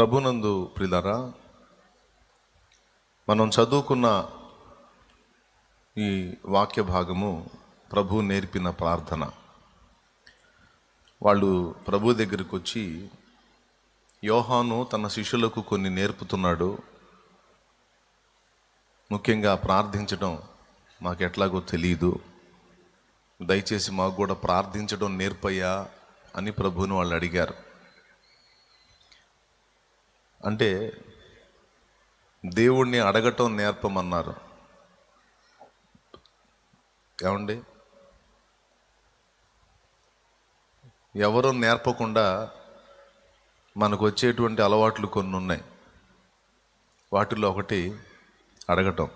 ప్రభునందు ప్రిలరా మనం చదువుకున్న ఈ వాక్య భాగము ప్రభు నేర్పిన ప్రార్థన. వాళ్ళు ప్రభు దగ్గరికి వచ్చి యోహాను తన శిష్యులకు కొన్ని నేర్పుతున్నాడు. ముఖ్యంగా ప్రార్థించడం మాకు ఎట్లాగో తెలియదు దయచేసి మాకు కూడా ప్రార్థించడం నేర్పయ్యా అని ప్రభుని వాళ్ళు అడిగారు. అంటే దేవుణ్ణి అడగటం నేర్పమన్నారు. ఏమండి? ఎవరు నేర్పకుండా మనకు వచ్చేటువంటి అలవాట్లు కొన్ని ఉన్నాయి వాటిలో ఒకటి అడగటం.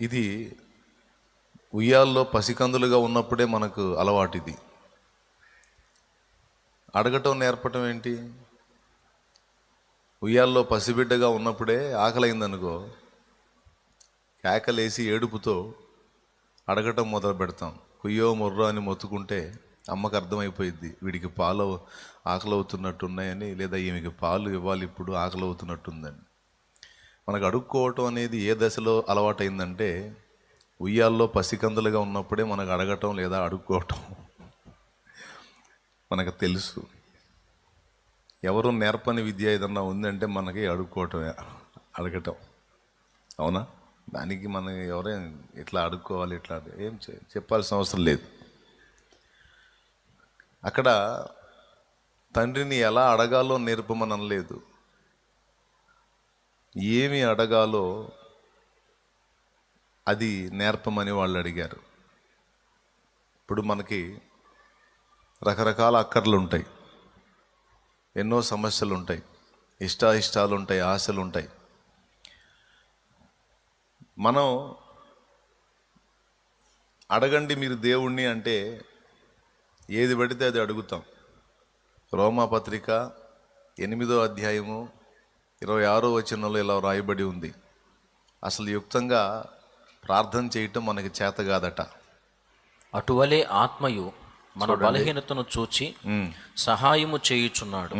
ఇది ఉయ్యాల్లో పసికందులుగా ఉన్నప్పుడే మనకు అలవాటు ఇది అడగటం నేర్పటం ఏంటి? ఉయ్యాల్లో పసిబిడ్డగా ఉన్నప్పుడే ఆకలైందనుకో కేకలేసి ఏడుపుతో అడగటం మొదలు పెడతాం. కుయ్యో మొర్రో అని మొత్తుకుంటే అమ్మకు అర్థమైపోయింది వీడికి పాలు ఆకలి అవుతున్నట్టున్నాయని లేదా ఈమెకి పాలు ఇవ్వాలి ఇప్పుడు ఆకలి అవుతున్నట్టుందని మనకు అడుక్కోవటం అనేది ఏ దశలో అలవాటైందంటే ఉయ్యాల్లో పసికందులుగా ఉన్నప్పుడే మనకు అడగటం లేదా అడుక్కోవటం. మనకు తెలుసు. ఎవరు నేర్పని విద్య ఏదన్నా ఉందంటే మనకి అడుక్కోవటమే అడగటం. అవునా? దానికి మనం ఎవరైనా ఇట్లా అడుక్కోవాలి ఇట్లా ఏం చెప్పాల్సిన అవసరం లేదు. అక్కడ తండ్రిని ఎలా అడగాలో నేర్పమనం లేదు ఏమి అడగాలో అది నేర్పమని వాళ్ళు అడిగారు ఇప్పుడు మనకి రకరకాల అక్కర్లు ఉంటాయి ఎన్నో సమస్యలు ఉంటాయి ఇష్టాయిష్టాలు ఉంటాయి ఆశలు ఉంటాయి మనం అడగండి మీరు దేవుణ్ణి అంటే ఏది పడితే అది అడుగుతాం. రోమా పత్రిక ఎనిమిదో అధ్యాయము ఇరవై ఆరో వచనంలో ఇలా రాయబడి ఉంది. అసలు యుక్తంగా ప్రార్థన చేయటం మనకి చేత కాదట. అటువలే ఆత్మయు మన బలహీనతను చూచి సహాయము చేయుచున్నాడు.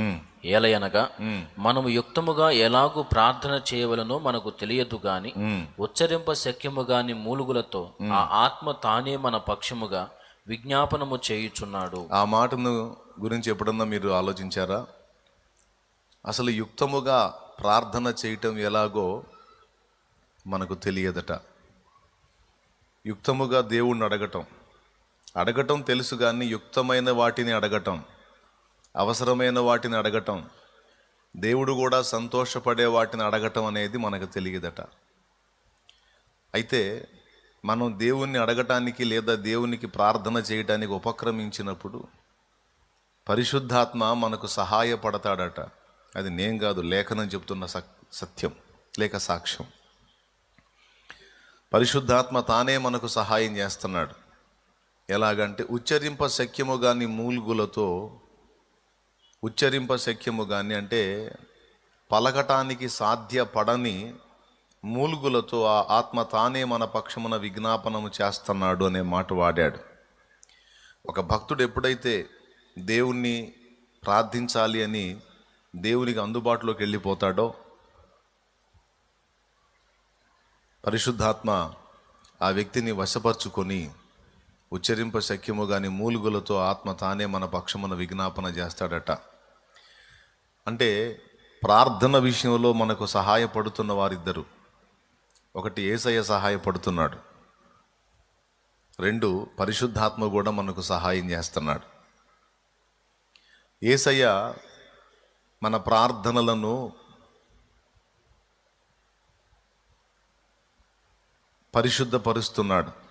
ఏలయనగా మనము యుక్తముగా ఎలాగూ ప్రార్థన చేయవలనో మనకు తెలియదు గాని. ఉచ్చరింప శక్యము గాని మూలుగులతో ఆ ఆత్మ తానే మన పక్షముగా విజ్ఞాపనము చేయుచున్నాడు. ఆ మాటను గురించి ఎప్పుడన్నా మీరు ఆలోచించారా? అసలు యుక్తముగా ప్రార్థన చేయటం ఎలాగో మనకు తెలియదట. యుక్తముగా దేవుణ్ణి అడగటం. అడగటం తెలుసు కానీ యుక్తమైన వాటిని అడగటం అవసరమైన వాటిని అడగటం దేవుడు కూడా సంతోషపడే వాటిని అడగటం అనేది మనకు తెలియదట. అయితే మనం దేవుణ్ణి అడగటానికి లేదా దేవునికి ప్రార్థన చేయటానికి ఉపక్రమించినప్పుడు పరిశుద్ధాత్మ మనకు సహాయపడతాడట. అది నేను కాదు లేఖనం చెప్తున్న సక్- సత్యం లేక సాక్ష్యం. పరిశుద్ధాత్మ తానే మనకు సహాయం చేస్తున్నాడు. ఎలాగంటే ఉచ్చరింప శక్యము కానీ మూలుగులతో ఉచ్చరింప శక్యము కానీ అంటే పలకటానికి సాధ్యపడని మూలుగులతో ఆ ఆత్మ తానే మన పక్షమున విజ్ఞాపనము చేస్తున్నాడు అనే మాట వాడాడు. ఒక భక్తుడు ఎప్పుడైతే దేవుణ్ణి ప్రార్థించాలి అని దేవునికి అందుబాటులోకి వెళ్ళిపోతాడో పరిశుద్ధాత్మ ఆ వ్యక్తిని వశపరుచుకొని ఉచ్చరింప శక్యము గాని మూలుగులతో ఆత్మ తానే మన పక్షమున విజ్ఞాపన చేస్తాడట. అంటే ప్రార్థన విషయంలో మనకు సహాయపడుతున్న వారిద్దరు. ఒకటి ఏసయ్య సహాయపడుతున్నాడు. రెండు పరిశుద్ధాత్మ కూడా మనకు సహాయం చేస్తున్నాడు. ఏసయ్య మన ప్రార్థనలను పరిశుద్ధపరుస్తున్నాడు.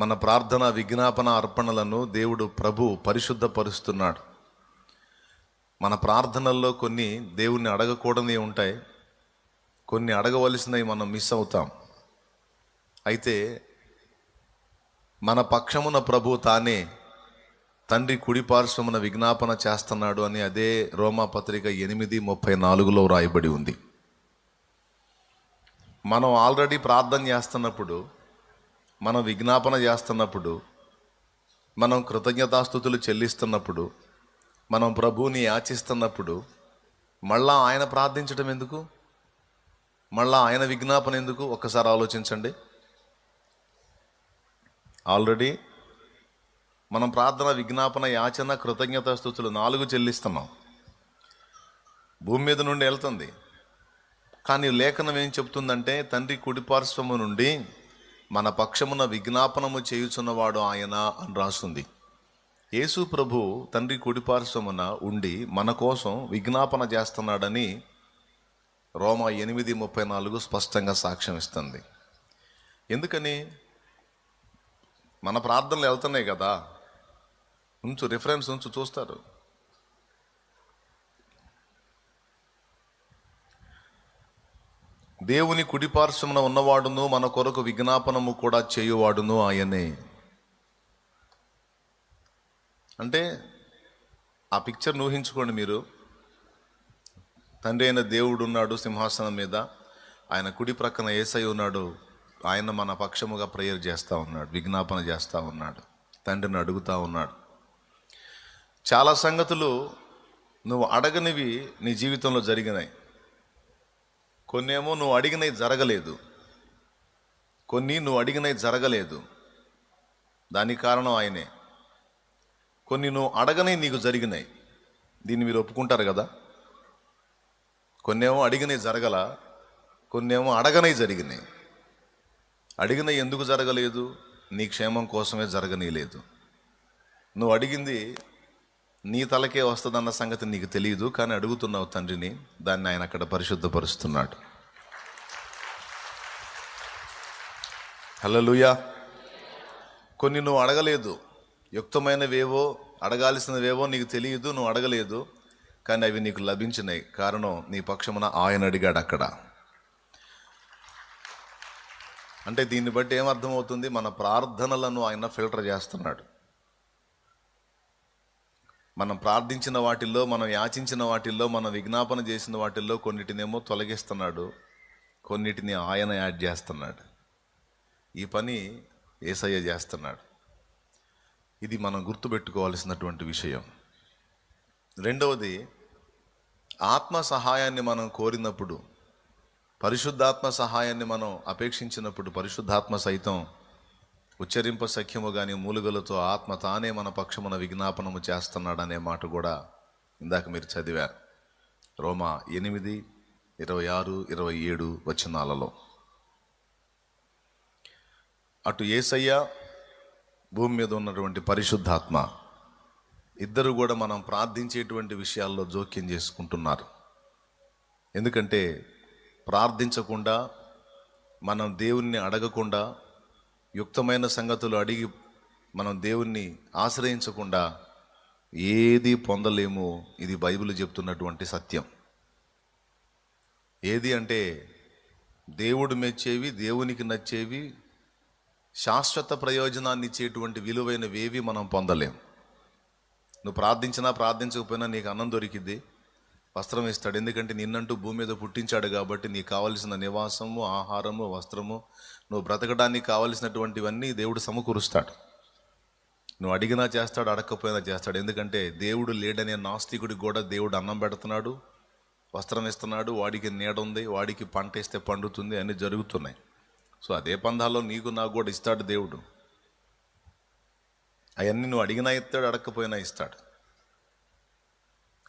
మన ప్రార్థన విజ్ఞాపన అర్పణలను దేవుడు ప్రభు పరిశుద్ధపరుస్తున్నాడు. మన ప్రార్థనల్లో కొన్ని దేవుణ్ణి అడగకూడని ఉంటాయి. కొన్ని అడగవలసినవి మనం మిస్ అవుతాం. అయితే మన పక్షమున ప్రభు తానే తండ్రి కుడిపార్శ్వమున విజ్ఞాపన చేస్తున్నాడు అని అదే రోమాపత్రిక ఎనిమిది ముప్పై నాలుగులో రాయబడి ఉంది. మనం ఆల్రెడీ ప్రార్థన చేస్తున్నప్పుడు మనం విజ్ఞాపన చేస్తున్నప్పుడు మనం కృతజ్ఞతాస్థుతులు చెల్లిస్తున్నప్పుడు మనం ప్రభువుని యాచిస్తున్నప్పుడు మళ్ళా ఆయన ప్రార్థించడం ఎందుకు? మళ్ళా ఆయన విజ్ఞాపన ఎందుకు? ఒక్కసారి ఆలోచించండి. ఆల్రెడీ మనం ప్రార్థన విజ్ఞాపన యాచన కృతజ్ఞత స్థుతులు నాలుగు చెల్లిస్తున్నాం. భూమి మీద నుండి వెళ్తుంది. కానీ లేఖనం ఏం చెప్తుందంటే తండ్రి కుడిపార్శ్వము నుండి మన పక్షమున విజ్ఞాపనము చేయుచున్నవాడు ఆయన అని రాస్తుంది. యేసు ప్రభు తండ్రి కుడిపార్శ్వమున ఉండి మన కోసం విజ్ఞాపన చేస్తున్నాడని రోమా ఎనిమిది ముప్పై నాలుగు స్పష్టంగా సాక్ష్యం ఇస్తుంది. ఎందుకని? మన ప్రార్థనలు వెళ్తున్నాయి కదా. ఉంచు రిఫరెన్స్ ఉంచు చూస్తారు. దేవుని కుడిపార్శ్వమున ఉన్నవాడును మన కొరకు విజ్ఞాపనము కూడా చేయువాడును ఆయనే. అంటే ఆ పిక్చర్ ఊహించుకోండి మీరు. తండ్రి అయిన దేవుడు ఉన్నాడు సింహాసనం మీద. ఆయన కుడి ప్రక్కన ఏసై ఉన్నాడు. ఆయన మన పక్షముగా ప్రేయర్ చేస్తూ ఉన్నాడు విజ్ఞాపన చేస్తూ ఉన్నాడు తండ్రిని అడుగుతూ ఉన్నాడు. చాలా సంగతులు నువ్వు అడగనివి నీ జీవితంలో జరిగినాయి. కొన్నేమో నువ్వు అడిగినవి జరగలేదు. కొన్ని నువ్వు అడిగినవి జరగలేదు. దానికి కారణం ఆయనే. కొన్ని నువ్వు అడగనే నీకు జరిగినాయి. దీన్ని మీరు ఒప్పుకుంటారు కదా? కొన్నేమో అడిగినవి జరగల కొన్నేమో అడగనే జరిగినాయి. అడిగినవి ఎందుకు జరగలేదు? నీ క్షేమం కోసమే జరగనీయలేదు నువ్వు అడిగింది నీ తలకే వస్తుందన్న సంగతి నీకు తెలియదు కానీ అడుగుతున్నావు తండ్రిని దాన్ని ఆయన అక్కడ పరిశుద్ధపరుస్తున్నాడు. హల్లెలూయా. కొన్ని నువ్వు అడగలేదు. యుక్తమైనవేవో అడగాల్సినవేవో నీకు తెలియదు నువ్వు అడగలేదు కానీ అవి నీకు లభించినాయి. కారణం నీ పక్షమున ఆయన అడిగాడు అక్కడ. అంటే దీన్ని బట్టి ఏమర్థమవుతుంది? మన ప్రార్థనలను ఆయన ఫిల్టర్ చేస్తున్నాడు. మనం ప్రార్థించిన వాటిల్లో మనం యాచించిన వాటిల్లో మనం విజ్ఞాపన చేసిన వాటిల్లో కొన్నిటినేమో తొలగిస్తున్నాడు. కొన్నిటిని ఆయన యాడ్ చేస్తున్నాడు. ఈ పని ఏసయ్య చేస్తున్నాడు. ఇది మనం గుర్తుపెట్టుకోవాల్సినటువంటి విషయం. రెండవది ఆత్మ సహాయాన్ని మనం కోరినప్పుడు పరిశుద్ధాత్మ సహాయాన్ని మనం అపేక్షించినప్పుడు పరిశుద్ధాత్మ సైతం ఉచ్చరింప సఖ్యము గాని మూలుగలతో ఆత్మ తానే మన పక్షమున విజ్ఞాపనము చేస్తున్నాడనే మాట కూడా ఇందాక మీరు చదివారు. రోమా ఎనిమిది ఇరవై ఆరు ఇరవై ఏడు వచనాలలో. అటు ఏసయ్య భూమి మీద ఉన్నటువంటి పరిశుద్ధాత్మ ఇద్దరు కూడా మనం ప్రార్థించేటువంటి విషయాల్లో జోక్యం చేసుకుంటున్నారు. ఎందుకంటే ప్రార్థించకుండా మనం దేవుణ్ణి అడగకుండా యుక్తమైన సంగతులు అడిగి మనం దేవుణ్ణి ఆశ్రయించకుండా ఏది పొందలేము ఇది బైబిల్ చెప్తున్నటువంటి సత్యం. ఏది అంటే దేవుడు మెచ్చేవి దేవునికి నచ్చేవి శాశ్వత ప్రయోజనాన్ని ఇచ్చేటువంటి విలువైనవేవి మనం పొందలేం. నువ్వు ప్రార్థించినా ప్రార్థించకపోయినా నీకు అన్నం దొరికిద్ది. వస్త్రం ఇస్తాడు. ఎందుకంటే నిన్నంటూ భూమి మీద పుట్టించాడు కాబట్టి నీకు కావలసిన నివాసము ఆహారము వస్త్రము నువ్వు బ్రతకడానికి కావలసినటువంటివన్నీ దేవుడు సమకూరుస్తాడు. నువ్వు అడిగినా చేస్తాడు అడగకపోయినా చేస్తాడు. ఎందుకంటే దేవుడు లేడనే నాస్తికుడికి కూడా దేవుడు అన్నం పెడుతున్నాడు వస్త్రం ఇస్తున్నాడు వాడికి నీడ ఉంది వాడికి పంట ఇస్తే పండుతుంది అన్నీ జరుగుతున్నాయి. సో అదే పంధాల్లో నీకు నాకు కూడా ఇస్తాడు దేవుడు. అవన్నీ నువ్వు అడిగినా ఇస్తాడు అడగకపోయినా ఇస్తాడు.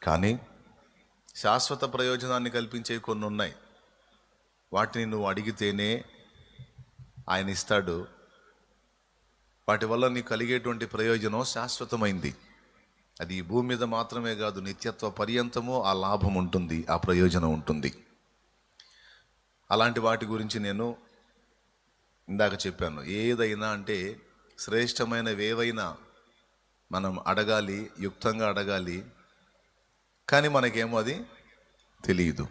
కానీ శాశ్వత ప్రయోజనాన్ని కల్పించే కొన్ని ఉన్నాయి వాటిని నువ్వు అడిగితేనే ఆయన ఇస్తాడు. వాటి వల్ల నీకు కలిగేటువంటి ప్రయోజనం శాశ్వతమైంది. అది ఈ భూమి మీద మాత్రమే కాదు నిత్యత్వ పర్యంతము ఆ లాభం ఉంటుంది ఆ ప్రయోజనం ఉంటుంది. అలాంటి వాటి గురించి నేను ఇందాక చెప్పాను. ఏదైనా అంటే శ్రేష్టమైనవేవైనా మనం అడగాలి యుక్తంగా అడగాలి కానీ మనకేమో అది తెలియదు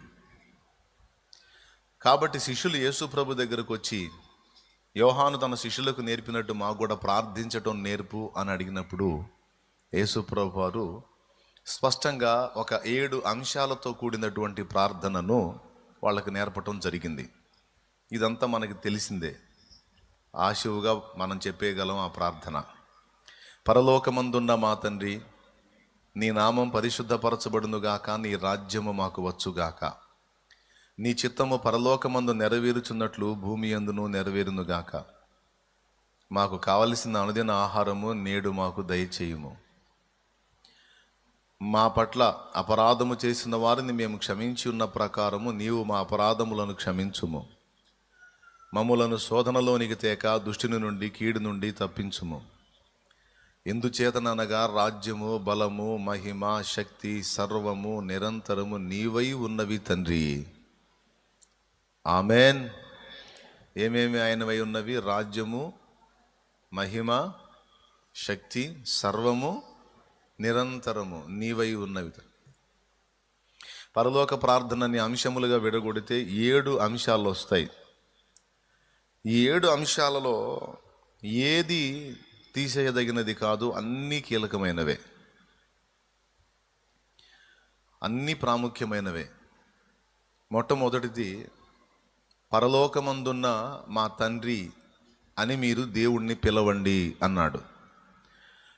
కాబట్టి శిష్యులు యేసు ప్రభు దగ్గరకు వచ్చి యోహాను తన శిష్యులకు నేర్పినట్టు మాకు కూడా ప్రార్థించటం నేర్పు అని అడిగినప్పుడు యేసుప్రభు వారు స్పష్టంగా ఒక ఏడు అంశాలతో కూడినటువంటి ప్రార్థనను వాళ్ళకి నేర్పటం జరిగింది. ఇదంతా మనకి తెలిసిందే. ఆశువుగా మనం చెప్పేయగలం ఆ ప్రార్థన. పరలోకమందున్న మా తండ్రి నీ నామం పరిశుద్ధపరచబడునుగాక నీ రాజ్యము మాకు వచ్చుగాక నీ చిత్తము పరలోకమందు నెరవేరుచున్నట్లు భూమి అందును నెరవేరునుగాక మాకు కావలసిన అనుదిన ఆహారము నేడు మాకు దయచేయుము. మా పట్ల అపరాధము చేసిన వారిని మేము క్షమించి ఉన్న ప్రకారము నీవు మా అపరాధములను క్షమించుము. మమ్ములను శోధనలోనికి తేక దుష్టిని నుండి కీడు నుండి తప్పించుము. ఎందుచేతననగా రాజ్యము బలము మహిమ శక్తి సర్వము నిరంతరము నీవై ఉన్నవి తండ్రి. ఆమెన్. ఏమేమి ఆయనవై ఉన్నవి? రాజ్యము మహిమ శక్తి సర్వము నిరంతరము నీవై ఉన్నవి పరలోక ప్రార్థనని అంశములుగా విడగొడితే ఏడు అంశాలు వస్తాయి ఈ ఏడు అంశాలలో ఏది తీసేయదగినది కాదు అన్నీ కీలకమైనవే. అన్నీ ప్రాముఖ్యమైనవే. మొట్టమొదటిది పరలోకమందున్న మా తండ్రి అని మీరు దేవుణ్ణి పిలవండి అన్నాడు.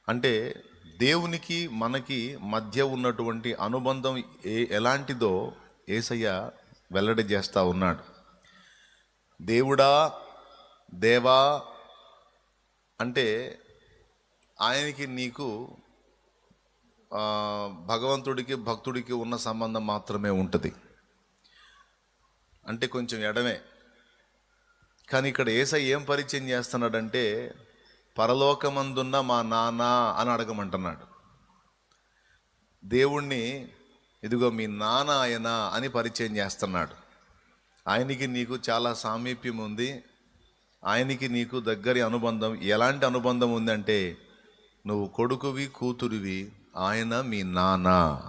అంటే దేవునికి మనకి మధ్య ఉన్నటువంటి అనుబంధం ఏ ఎలాంటిదో ఏసయ్య వెల్లడి చేస్తా ఉన్నాడు. దేవుడా దేవా అంటే ఆయనకి నీకు భగవంతుడికి భక్తుడికి ఉన్న సంబంధం మాత్రమే ఉంటుంది. అంటే కొంచెం ఎడమే. కానీ ఇక్కడ ఏసై ఏం పరిచయం చేస్తున్నాడంటే పరలోకమందున్న మా నాన్న అని అడగమంటున్నాడు. దేవుణ్ణి ఇదిగో మీ నాన్న ఆయన అని పరిచయం చేస్తున్నాడు. ఆయనకి నీకు చాలా సామీప్యం ఉంది. ఆయనకి నీకు దగ్గరి అనుబంధం ఎలాంటి అనుబంధం ఉందంటే నువ్వు కొడుకువి కూతురివి ఆయన మీ నాన్న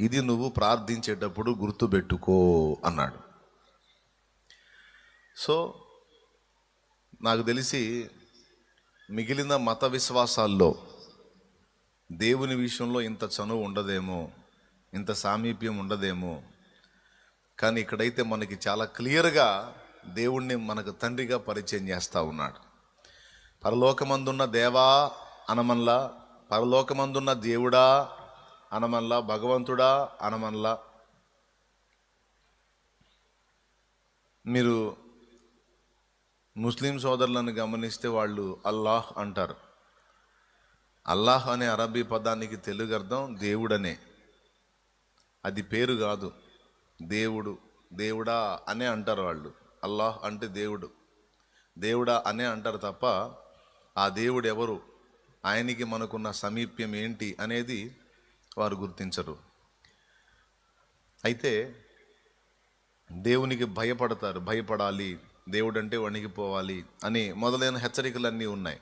ఇది నువ్వు ప్రార్థించేటప్పుడు గుర్తుపెట్టుకో అన్నాడు. సో నాకు తెలిసి మిగిలిన మత విశ్వాసాల్లో దేవుని విషయంలో ఇంత చనువు ఉండదేమో ఇంత సామీప్యం ఉండదేమో. కానీ ఇక్కడైతే మనకి చాలా క్లియర్గా దేవుణ్ణి మనకు తండ్రిగా పరిచయం చేస్తూ ఉన్నాడు. పరలోకమందున్న దేవా అనమన్లా పరలోకమందున్న దేవుడా అనమన్లా భగవంతుడా అనమన్లా. మీరు ముస్లిం సోదరులను గమనిస్తే వాళ్ళు అల్లాహ్ అంటారు. అల్లాహ్ అనే అరబీ పదానికి తెలుగు అర్థం దేవుడనే. అది పేరు కాదు. దేవుడు దేవుడా అనే అంటారు వాళ్ళు. అల్లాహ్ అంటే దేవుడు. దేవుడా అనే అంటారు తప్ప ఆ దేవుడు ఎవరు? ఆయనకి మనకున్న సమీప్యం ఏంటి అనేది వారు గుర్తించరు. అయితే దేవునికి భయపడతారు భయపడాలి దేవుడు అంటే వణికిపోవాలి అని మొదలైన హెచ్చరికలన్నీ ఉన్నాయి.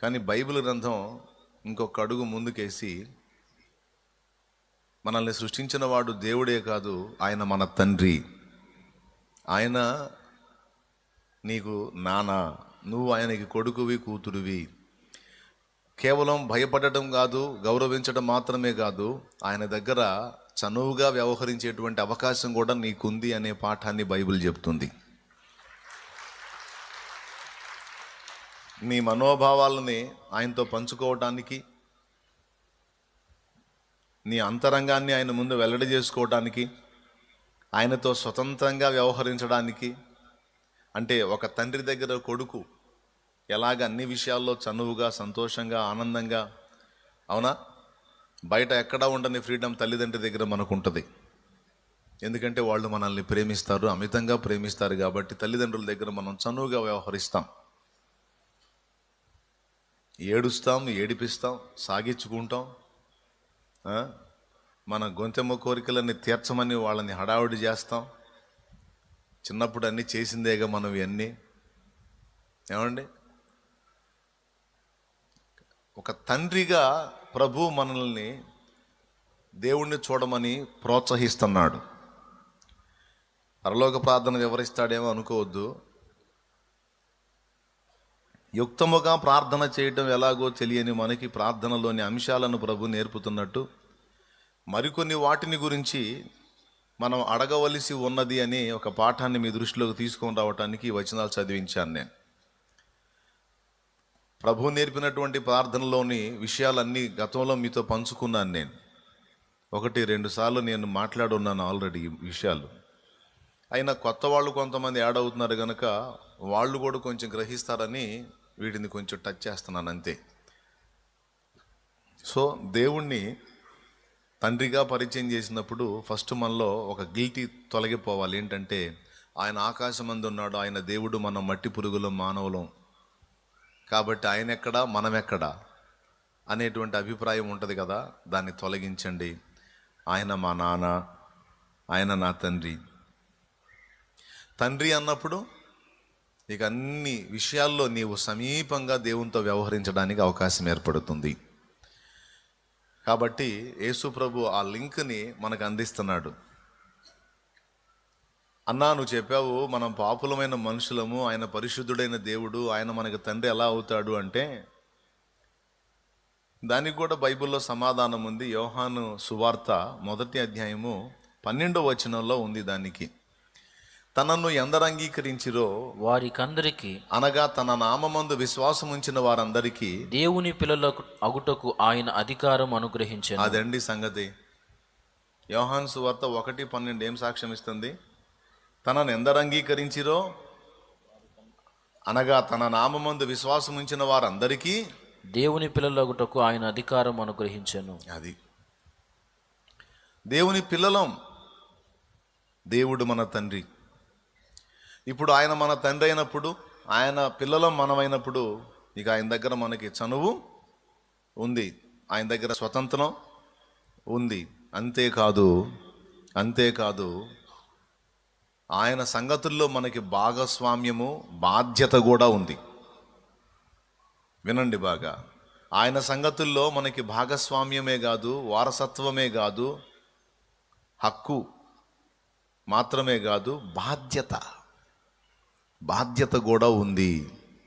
కానీ బైబిల్ గ్రంథం ఇంకొక అడుగు ముందుకేసి మనల్ని సృష్టించిన వాడు దేవుడే కాదు ఆయన మన తండ్రి. ఆయన నీకు నాన్న నువ్వు ఆయనకి కొడుకువి కూతురువి. కేవలం భయపడటం కాదు గౌరవించడం మాత్రమే కాదు ఆయన దగ్గర చనువుగా వ్యవహరించేటువంటి అవకాశం కూడా నీకుంది అనే పాఠాన్ని బైబిల్ చెప్తుంది. నీ మనోభావాలని ఆయనతో పంచుకోవటానికి నీ అంతరంగాన్ని ఆయన ముందు వెల్లడి చేసుకోవటానికి ఆయనతో స్వతంత్రంగా వ్యవహరించడానికి అంటే ఒక తండ్రి దగ్గర కొడుకు ఎలాగ అన్ని విషయాల్లో చనువుగా సంతోషంగా ఆనందంగా అవునా? బయట ఎక్కడా ఉండని ఫ్రీడమ్ తల్లిదండ్రి దగ్గర మనకు ఉంటుంది ఎందుకంటే వాళ్ళు మనల్ని ప్రేమిస్తారు అమితంగా ప్రేమిస్తారు కాబట్టి తల్లిదండ్రుల దగ్గర మనం చనువుగా వ్యవహరిస్తాం. ఏడుస్తాం ఏడిపిస్తాం సాగించుకుంటాం మన గొంతెమ్మ కోరికలన్నీ తీర్చమని వాళ్ళని హడావుడి చేస్తాం. చిన్నప్పుడు అన్నీ చేసిందేగా మనం ఇవన్నీ ఏమండి? ఒక తండ్రిగా ప్రభు మనల్ని దేవుణ్ణి చూడమని ప్రోత్సహిస్తున్నాడు. పరలోక ప్రార్థన వివరిస్తాడేమో అనుకోవద్దు. యుక్తముగా ప్రార్థన చేయటం ఎలాగో తెలియని మనకి ప్రార్థనలోని అంశాలను ప్రభు నేర్పుతున్నట్టు మరికొన్ని వాటిని గురించి మనం అడగవలసి ఉన్నది అని ఒక పాఠాన్ని మీ దృష్టిలోకి తీసుకొని రావటానికి వచనాలు చదివించాను నేను. ప్రభు నేర్పినటువంటి ప్రార్థనలోని విషయాలన్నీ గతంలో మీతో పంచుకున్నాను నేను. ఒకటి రెండు సార్లు నేను మాట్లాడున్నాను ఆల్రెడీ విషయాలు. అయినా కొత్త వాళ్ళు కొంతమంది యాడ్ అవుతున్నారు కనుక వాళ్ళు కూడా కొంచెం గ్రహిస్తారని వీటిని కొంచెం టచ్ చేస్తున్నాను అంతే. సో దేవుణ్ణి తండ్రిగా పరిచయం చేసినప్పుడు ఫస్ట్ మనలో ఒక గిల్టీ తొలగిపోవాలి. ఏంటంటే ఆయన ఆకాశమందు ఉన్నాడు ఆయన దేవుడు మనం మట్టి పురుగులం మానవులం. కాబట్టి ఆయన ఎక్కడా మనం ఎక్కడా అనేటువంటి అభిప్రాయం ఉంటుంది కదా? దాన్ని తొలగించండి. ఆయన మా నాన్న ఆయన నా తండ్రి. తండ్రి అన్నప్పుడు ఇక అన్ని విషయాల్లో నీవు సమీపంగా దేవునితో వ్యవహరించడానికి అవకాశం ఏర్పడుతుంది. కాబట్టి యేసు ప్రభు ఆ లింక్ని మనకు అందిస్తున్నాడు. అన్నా నువ్వు చెప్పావు మనం పాపులమైన మనుషులము ఆయన పరిశుద్ధుడైన దేవుడు ఆయన మనకి తండ్రి ఎలా అవుతాడు అంటే దానికి కూడా బైబిల్లో సమాధానం ఉంది. యోహాను సువార్త మొదటి అధ్యాయము పన్నెండో వచనంలో ఉంది దానికి. తనను ఎందరు అంగీకరించిరో వారికందరికి అనగా తన నామమందు విశ్వాసం ఉంచిన వారందరికీ దేవుని పిల్లలకు అగుటకు ఆయన అధికారం అనుగ్రహించాను. అదండి సంగతి. యోహాన్ సువార్త ఒకటి పన్నెండు ఏం సాక్ష్యం ఇస్తుంది? తనను ఎందరు అంగీకరించిరో అనగా తన నామమందు విశ్వాసం ఉంచిన వారందరికీ దేవుని పిల్లలగుటకు ఆయన అధికారం అనుగ్రహించాను. అది. దేవుని పిల్లలం దేవుడు మన తండ్రి. ఇప్పుడు ఆయన మన తండ్రి అయినప్పుడు ఆయన పిల్లలం మనమైనప్పుడు ఇక ఆయన దగ్గర మనకి చనువు ఉంది. ఆయన దగ్గర స్వతంత్రం ఉంది. అంతేకాదు అంతేకాదు ఆయన సంగతుల్లో మనకి భాగస్వామ్యము బాధ్యత కూడా ఉంది. వినండి బాగా. ఆయన సంగతుల్లో మనకి భాగస్వామ్యమే కాదు వారసత్వమే కాదు హక్కు మాత్రమే కాదు బాధ్యత. బాధ్యత కూడా ఉంది.